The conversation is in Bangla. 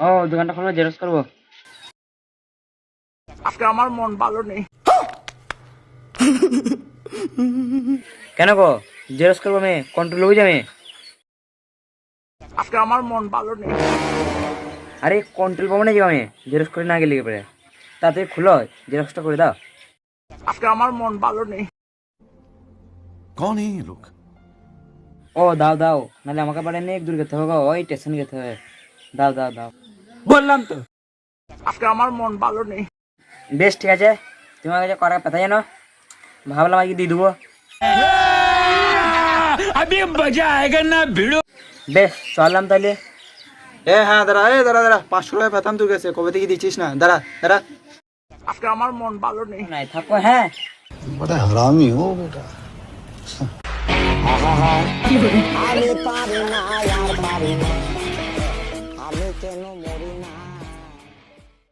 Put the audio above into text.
ও দোকানটা খুলবো জেরক্স করব। আজকে আমার মন ভালো নেই। কেন গো? জেরক্স করব আমি কন্ট্রোল হয়ে যাবে? আজকে আমার মন ভালো নেই। আরে কন্ট্রোল পাবো না আমি? জেরক্স করে না গেলে পরে তাড়াতাড়ি খুলো জেরক্সটা করে দাও। আজকে আমার মন ভালো নেই। কোন এই লোক? ও দাও দাও। নাহলে আমাকে পারে অনেক দূর যেতে হবে ওই স্টেশন যেতে হবে। দাও দাও দাও। বললাম তো। আজকে আমার মন ভালো নেই। বেশ ঠিক আছে। তোমার কাছে করার কথা জানো? ভাবলাম আজকে দিয়ে দেবো। আমি মজা আয়গা না ভিড়ো। বেশ চললাম তাহলে। এ হ্যাঁ দাদা এ দাদা দাদা পাঁচশো টাকা পেতাম তুই গেছে কবে থেকে দিচ্ছিস না? দাদা দাদা আজকে আমার মন ভালো নেই। নাই থাকো হ্যাঁ। বড় হারামি ও বেটা। আরে পারে না আর পারে না। que no morí más.